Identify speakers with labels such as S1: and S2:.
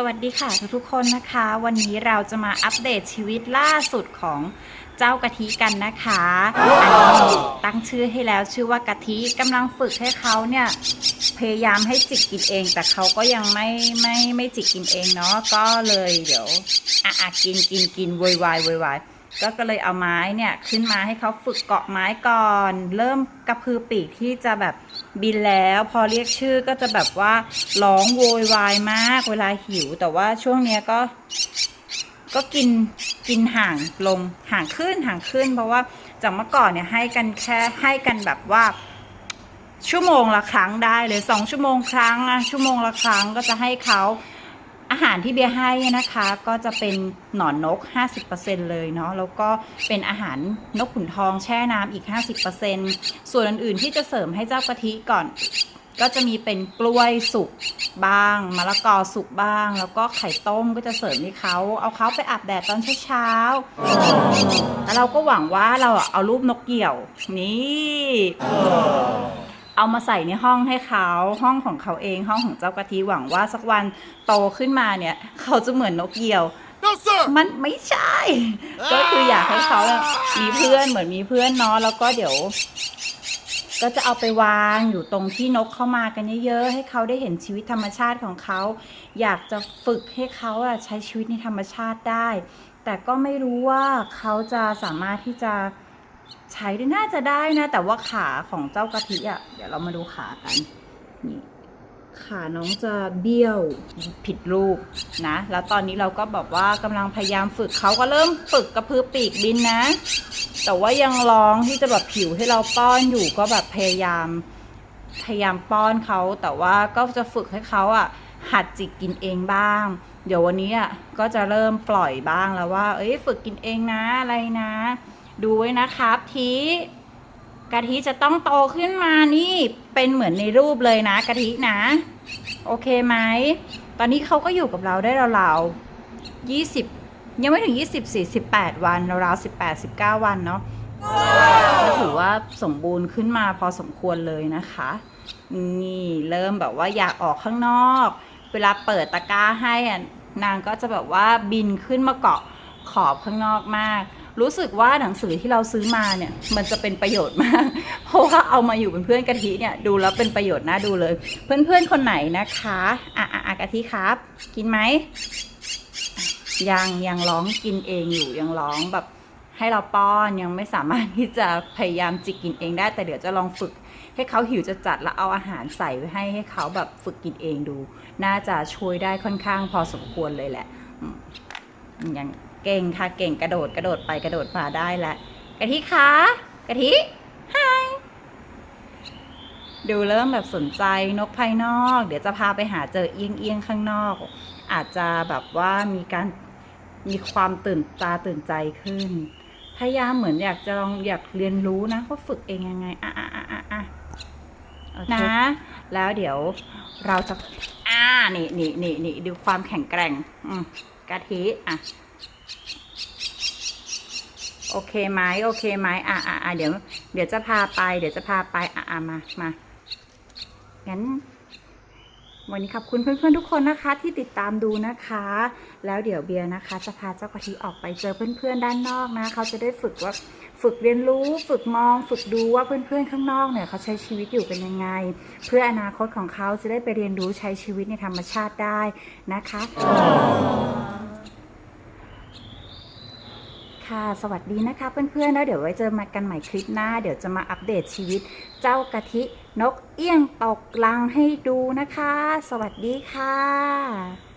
S1: สวัสดีค่ะทุกๆคนนะคะ วันนี้เราจะมาอัปเดตชีวิตล่าสุดของเจ้ากะทิกันนะคะอันนี้ตั้งชื่อให้แล้วชื่อว่ากะทิกำลังฝึกให้เขาเนี่ยพยายามให้จิกกินเอง แต่เขาก็ยังไม่ไม่ไม่จิกกินเองเนาะก็เลยเดี๋ยวอะอะกินกินกินวอยวายโวยวาย ก็ก็เลยเอาไม้เนี่ยขึ้นมาให้เขาฝึกเกาะไม้ก่อน เริ่มกระพือปีกที่จะแบบบินแล้ว พอเรียกชื่อก็จะแบบว่าร้องโวยวายมากเวลาหิว แต่ว่าช่วงเนี้ยก็ ก็กินกินห่างลงห่างขึ้นห่างขึ้น เพราะว่าจากเมื่อก่อนเนี่ยให้กันแค่ให้กันแบบว่า ชั่วโมงละครั้งได้เลยสองชั่วโมงครั้งอะชั่วโมงละครั้งก็จะให้เขา อาหารที่เบียร์ให้นะคะก็จะเป็นหนอนนก 50%เลยเนาะแล้วก็เป็นอาหารนกขุนทองแช่น้ำอีก 50%ส่วนอื่นๆที่จะเสริมให้เจ้ากะทิก่อน ก็จะมีเป็นกล้วยสุกบ้างมะละกอสุกบ้าง แล้วก็ไข่ต้มก็จะเสริมให้เขาเอาเขาไปอาบแดดตอนเช้าๆแล้วเราก็หวังว่าเราเอารูปนกเหยี่ยว นี่ เอามาใส่ในห้องให้เขาห้องของเขาเองห้องของเจ้ากะทิหวังว่าสักวันโตขึ้นมาเนี่ย เขาจะเหมือนนกเหยี่ยว
S2: No, sir.
S1: มันไม่ใช่ ก็คืออยากให้เขาอะมีเพื่อนเหมือนมีเพื่อนเนาะแล้วก็เดี๋ยว ก็จะเอาไปวางอยู่ตรงที่นกเข้ามากันเยอะๆให้เขาได้เห็นชีวิตธรรมชาติของเขา อยากจะฝึกให้เขาอะใช้ชีวิตในธรรมชาติได้ แต่ก็ไม่รู้ว่าเขาจะสามารถที่จะ ใช้ได้น่าจะได้นะ แต่ว่าขาของเจ้ากะทิอะ เดี๋ยวเรามาดูขากัน นี่ ขาน้องจะเบี้ยวผิดรูปนะ แล้วตอนนี้เราก็แบบว่ากำลังพยายามฝึกเขาก็เริ่มฝึกกระพือปีกบินนะ แต่ว่ายังร้องที่จะแบบผิวให้เราป้อนอยู่ก็แบบพยายาม พยายามป้อนเขา แต่ว่าก็จะฝึกให้เขาอะหัดจิกกินเองบ้าง เดี๋ยววันนี้อะก็จะเริ่มปล่อยบ้างแล้วว่า เอ้ยฝึกกินเองนะอะไรนะ ดูไว้นะครับทีกะทิจะต้องโตขึ้นมานี่เป็นเหมือนในรูปเลยนะกะทินะ โอเคไหมตอนนี้เขาก็อยู่กับเราได้ราวๆยี่สิบยังไม่ถึงยี่สิบสี่สิบแปดวันราวๆสิบแปดสิบเก้าวันเนาะก็ถือว่าสมบูรณ์ขึ้นมาพอสมควรเลยนะคะ นี่เริ่มแบบว่าอยากออกข้างนอก เวลาเปิดตะกร้าให้อะนางก็จะแบบว่าบินขึ้นมาเกาะขอบข้างนอกมาก รู้สึกว่าหนังสือที่เราซื้อมาเนี่ย มันจะเป็นประโยชน์มาก เพราะว่าเอามาอยู่เป็นเพื่อนกะทิเนี่ยดูแล้วเป็นประโยชน์น่าดูเลย เพื่อนๆคนไหนนะคะอะอะอะกะทิครับ กินไหมยังยังร้องกินเองอยู่ยังร้องแบบให้เราป้อนยังไม่สามารถที่จะพยายามจิกกินเองได้ แต่เดี๋ยวจะลองฝึกให้เขาหิวจะจัดแล้วเอาอาหารใส่ไว้ให้ให้เขาแบบฝึกกินเองดู น่าจะช่วยได้ค่อนข้างพอสมควรเลยแหละยัง เก่งค่ะเก่งกระโดดกระโดดไปกระโดดมาได้แล้วกะทิคะกะทิไฮดูเริ่มแบบสนใจนกภายนอก เดี๋ยวจะพาไปหาเจอเอียงเอียงๆข้างนอก อาจจะแบบว่ามีการมีความตื่นตาตื่นใจขึ้น พยายามเหมือนอยากจะลองอยากเรียนรู้นะว่าฝึกเองยังไงอะอะอะอะอะนะ แล้วเดี๋ยวเราจะอ่านี่นี่นี่นี่ดูความแข็งแกร่ง อืมกะทิอะ โอเคไหมโอเคไหมอะอะอะเดี๋ยว เดี๋ยวจะพาไป เดี๋ยวจะพาไปอะอะมามางั้น วันนี้ขอบคุณเพื่อนๆทุกคนนะคะ ที่ติดตามดูนะคะ แล้วเดี๋ยวเบียร์นะคะ จะพาเจ้ากะทิออกไปเจอเพื่อนๆด้านนอกนะเขาจะได้ฝึกว่าฝึกเรียนรู้ ฝึกมอง ฝึกดูว่าเพื่อนๆข้างนอกเนี่ยเขาใช้ชีวิตอยู่กันยังไง เพื่ออนาคตของเขาจะได้ไปเรียนรู้ใช้ชีวิตในธรรมชาติได้นะคะ ค่ะ สวัสดีนะคะเพื่อนๆ แล้วเดี๋ยวไว้เจอมากันใหม่คลิปหน้า เดี๋ยวจะมาอัปเดตชีวิตเจ้ากะทินกเอี้ยงตกลังให้ดูนะคะ สวัสดีค่ะ